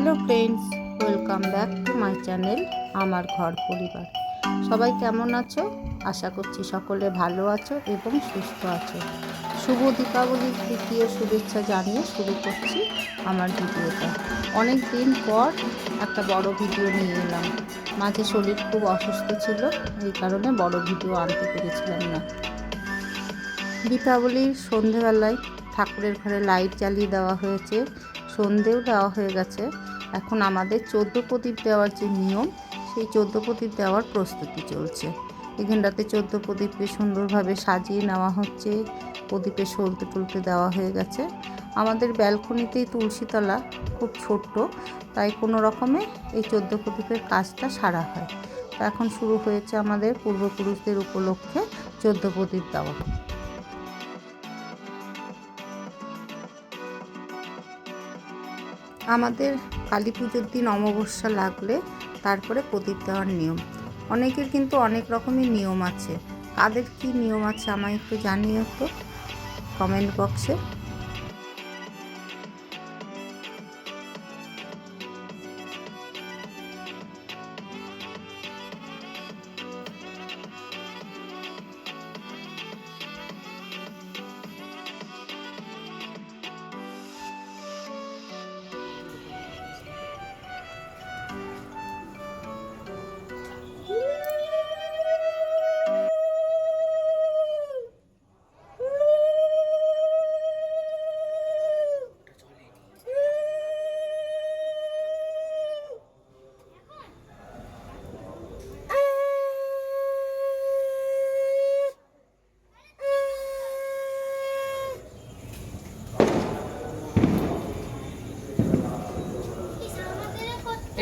Hello friends, welcome back to my channel, আমার ঘর পরিবার। সবাই কেমন আছো? আশা করছি সকলে ভালো আছো এবং সুস্থ আছো। শুভ দীপাবলির তৃতীয় শুভেচ্ছা জানিয়ে শুরু করছি আমার ভিডিওটা। অনেক দিন পর একটা বড় ভিডিও নিয়ে এলাম। মাঝে শরীর খুব অসুস্থ ছিল, এই কারণে বড় ভিডিও আনতে পেরেছিলাম না। দীপাবলির সন্ধেবেলায় ঠাকুরের ঘরে লাইট জ্বালিয়ে দেওয়া হয়েছে, সন্ধেও দেওয়া হয়ে গেছে। এখন আমাদের চোদ্দ প্রদীপ দেওয়ার যে নিয়ম, সেই চোদ্দ প্রদীপ দেওয়ার প্রস্তুতি চলছে। এখানটাতে চোদ্দ প্রদীপকে সুন্দরভাবে সাজিয়ে নেওয়া হচ্ছে। প্রদীপে সলতে টলতে দেওয়া হয়ে গেছে। আমাদের ব্যালকনিতেই তুলসীতলা খুব ছোট্ট, তাই কোনো রকমে এই চোদ্দ প্রদীপের কাজটা সারা হয়। তো এখন শুরু হয়েছে আমাদের পূর্বপুরুষদের উপলক্ষে চোদ্দ প্রদীপ দেওয়া। আমাদের কালী পুজোর দিন অমাবস্যা লাগলে তারপরে প্রদীপ দেওয়ার নিয়ম। অনেকের কিন্তু অনেক রকমই নিয়ম আছে। কাদের কি নিয়ম আছে আমায় একটু জানিও তো। কমেন্ট বক্সে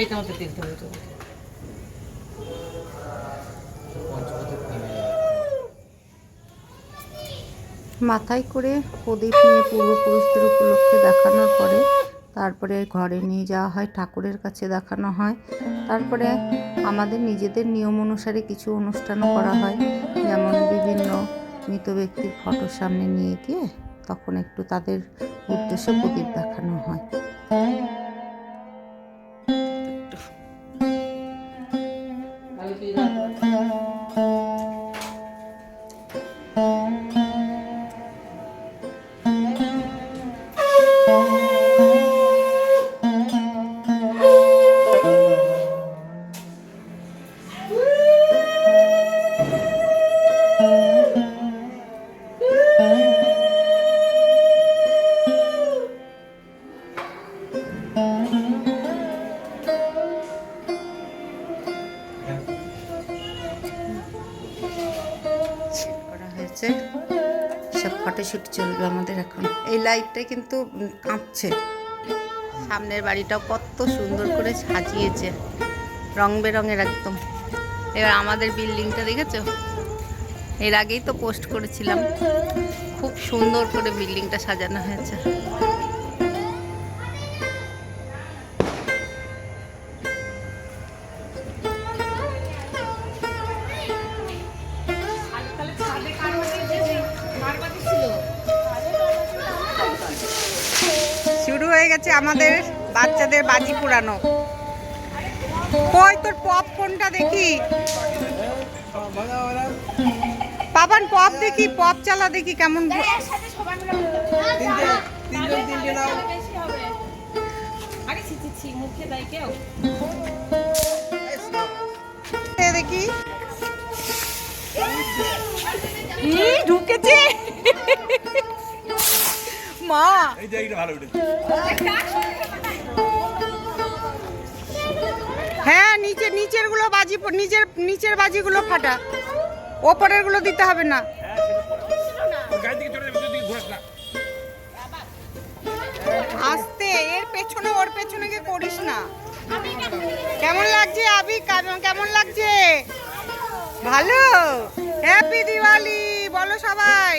এইটা হয়ে যাবে মাথায় করে প্রদীপ নিয়ে পূর্বপুরুষদের উপলক্ষে দেখানোর পরে তারপরে ঘরে নিয়ে যাওয়া হয়, ঠাকুরের কাছে দেখানো হয়। তারপরে আমাদের নিজেদের নিয়ম অনুসারে কিছু অনুষ্ঠানও করা হয়। যেমন বিভিন্ন মৃত ব্যক্তির ফটোর সামনে নিয়ে গিয়ে তখন একটু তাদের উদ্দেশ্যে প্রদীপ দেখানো হয়। ফটোশ্যুট চলবে আমাদের এখন। এই লাইটটা কিন্তু কাঁপছে। সামনের বাড়িটাও কত সুন্দর করে সাজিয়েছে। রং বেরঙের একদম। এবার আমাদের বিল্ডিংটা দেখেছ? এর আগেই তো পোস্ট করেছিলাম। খুব সুন্দর করে বিল্ডিংটা সাজানো হয়েছে। আমাদের বাচ্চাদের বাজি পুরানো কই তোর পপ পপকর্নটা দেখি? পাপান পপ দেখি পপ চালা দেখি কেমন দেখি। ঢুকেছে। মা। এই জায়গাটা ভালো উঠেছে হ্যাঁ নিচে নিচেরগুলো বাজি নিচের নিচের বাজিগুলো ফাটা। ওপরেরগুলো দিতে হবে না। আস্তে এর পেছনে ওর পেছনে গিয়ে করিস না। কেমন লাগছে আবি? কেমন লাগছে? ভালো? হ্যাপি দিওয়ালি বলো সবাই।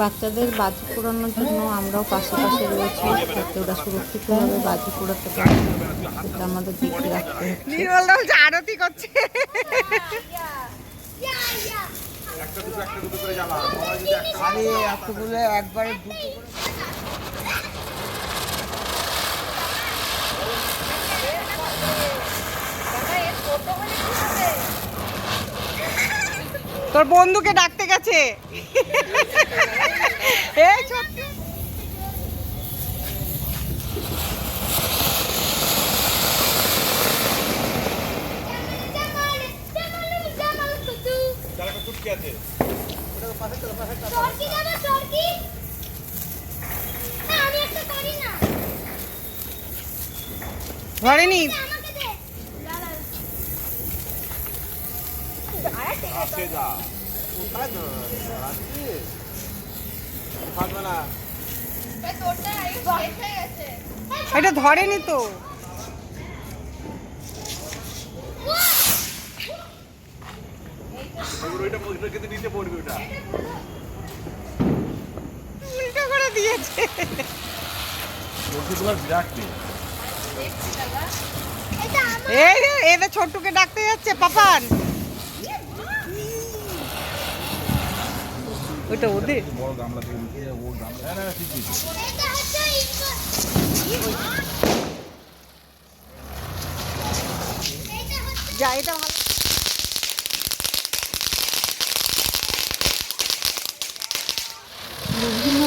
বাচ্চাদের বাজি পোড়ানোর জন্য আমরাও পাশে পাশে রয়েছি, যাতে ওরা সুরক্ষিতভাবে বাজি পোড়াতে পারে। আমাদের দেখে রাখতে হচ্ছে। আরতি করছে। একবারে তোর বন্ধুকে ডাকতে গেছে এই সত্যি তার একটা চুটকি আছে চরকি যাবে চরকি না আমি একটা পারি না ধরেনি আমাকে দে আসে যা থাকবে না এটা ধরেনি তো। ওইটা ওইটা কিন্তু নিচে পড়বে ওটা উল্টো করে দিয়েছে। তোমার বিরাট নেই। এদের ছোট্টুকে ডাকতে যাচ্ছে পাপান। ওটা ওদের? যা এটা ভালো।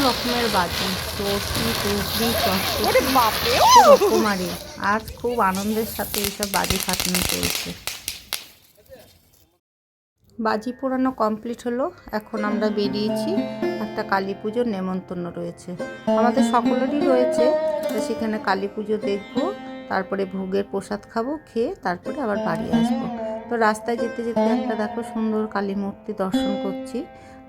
রকমের বাজি। চৌকি টুকরি রকমারি। আজ খুব আনন্দের সাথে এইসব বাজি ফাটানো চলছে। বাজি পোড়ানো কমপ্লিট হলো এখন আমরা বেরিয়েছি। একটা কালী পুজোর নেমন্তন্ন রয়েছে। আমাদের সকলেরই রয়েছে তো সেখানে কালী পুজো দেখব তারপরে ভোগের প্রসাদ খাব খেয়ে তারপরে আবার বাড়ি আসব। তো রাস্তায় যেতে যেতে একটা দেখো সুন্দর কালী মূর্তি দর্শন করছি।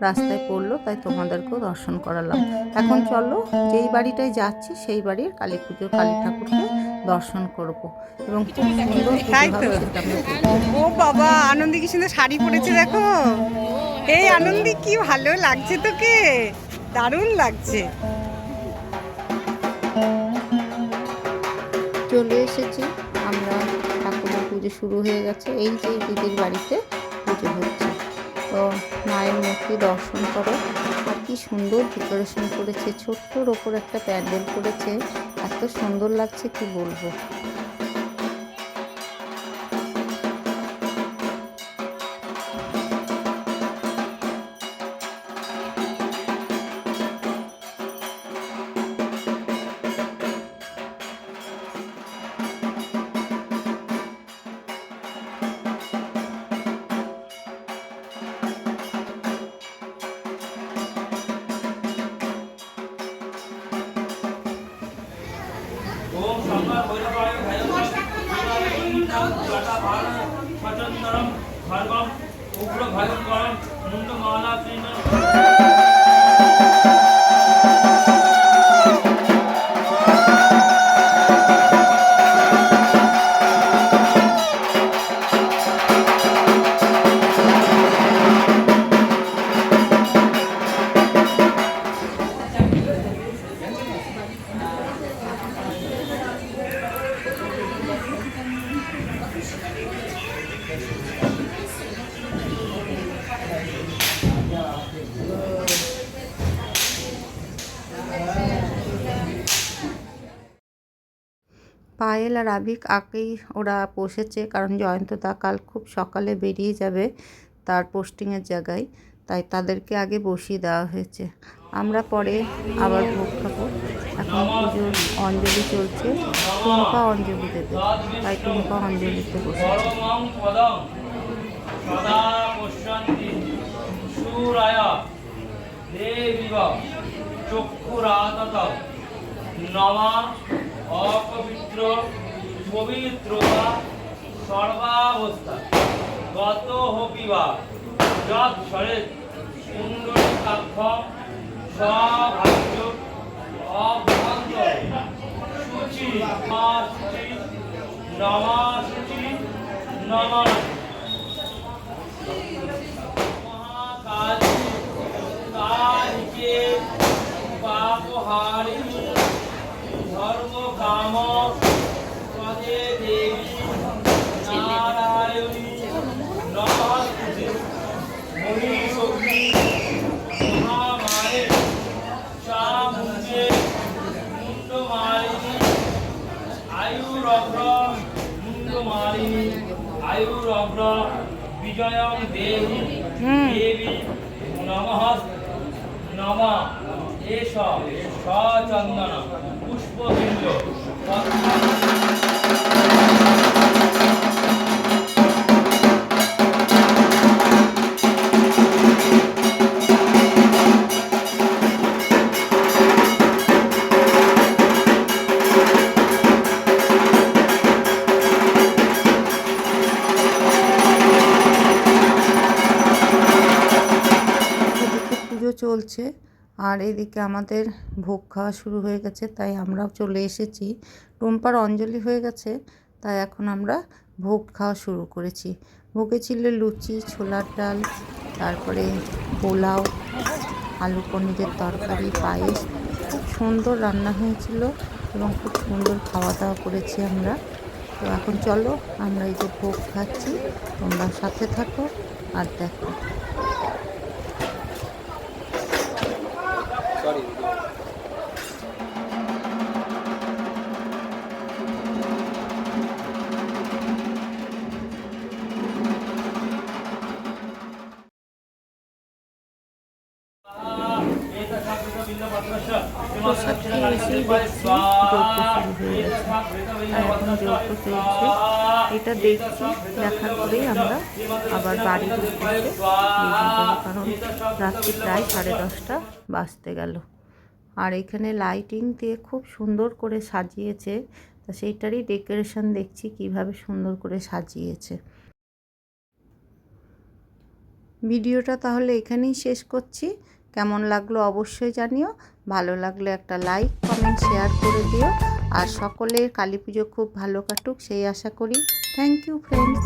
রাস্তায় পড়ল তাই তোমাদেরকেও দর্শন করালাম। এখন চলো যেই বাড়িটায় যাচ্ছি সেই বাড়ির কালী পুজো কালী ঠাকুরকে দর্শন করব। এবং খুব সুন্দর। ও বাবা আনন্দি কি সুন্দর শাড়ি পরেছে দেখো। এই আনন্দি কি ভালো লাগছে তোকে। দারুণ লাগছে। চলে এসেছি। আমরা ঠাকুরের পুজো শুরু হয়ে গেছে। এই যে দিদির বাড়িতে পুজো হচ্ছে। তো মায়ের মূর্তি দর্শন করো। আর কি সুন্দর ডেকোরেশন করেছে। ছোট্টর ওপর একটা প্যান্ডেল করেছে। এত সুন্দর লাগছে কি বলব? ఓం సంవర్ భైరవాయ భైరవం ఉగ్ర భైరవం ముందు మాలా পায়েল আর আবিক আগেই ওরা বসেছে কারণ জয়ন্তদা কাল খুব সকালে বেরিয়ে যাবে তার পোস্টিংয়ের জায়গায়। তাই তাদেরকে আগে বসিয়ে দেওয়া হয়েছে। আমরা পরে আবার ভোগ খাব। এখন পুজোর অঞ্জলি চলছে। টুম্পা অঞ্জলি দেবে। তাই টুম্পা অঞ্জলিতে সুরায় দেবিব চক্ষুরাতত নমা অপবিত্র, পবিত্রতা সর্বাবস্থা। গত হপিবা যৎ সরে কুণ্ডলিকাক্ষম সভাগ্য অভ্যন্তর শুচি মা শুচি নমা শুচি নমা মহাকালী, কালিকে পাপহারিণী ধর্ম কাম পদে দেবী নারায়ণী নমস্তুতে মণি শক্তি মহামায়ে চামুণ্ডে মুন্ডমালিনী আয়ুরগ্র বিজয়ং দেবী দেবী নমঃ নম এদিকে পুজো চলছে। আর এদিকে আমাদের ভোগ খাওয়া শুরু হয়ে গেছে, তাই আমরাও চলে এসেছি। টুম্পার অঞ্জলি হয়ে গেছে, তাই এখন আমরা ভোগ খাওয়া শুরু করেছি। ভোগে ছিল লুচি, ছোলার ডাল, তারপরে পোলাও, আলু পনিরের তরকারি, পায়েস। খুব সুন্দর রান্না হয়েছিল এবং খুব সুন্দর খাওয়া দাওয়া করেছি আমরা। তো এখন চলো আমরা এই যে ভোগ খাচ্ছি, তোমরা সাথে থাকো আর দেখো। এসেই দেখছি যজ্ঞ শুরু হয়ে গেছে আর এখন চলছে এটা দেখছি দেখার পরেই আমরা আবার বাড়ির উদ্দেশ্যে কারণ রাত্রি প্রায় সাড়ে দশটা বাজতে গেল আর এখানে লাইটিং দিয়ে খুব সুন্দর করে সাজিয়েছে তা সেইটারই ডেকোরেশন দেখছি কীভাবে সুন্দর করে সাজিয়েছে ভিডিওটা তাহলে এখানেই শেষ করছি। কেমন লাগল অবশ্যই জানিও। ভালো লাগলে একটা লাইক কমেন্ট শেয়ার করে দিও। আর সকলের কালী পুজো খুব ভালো কাটুক, সেই আশা করি। Thank you friends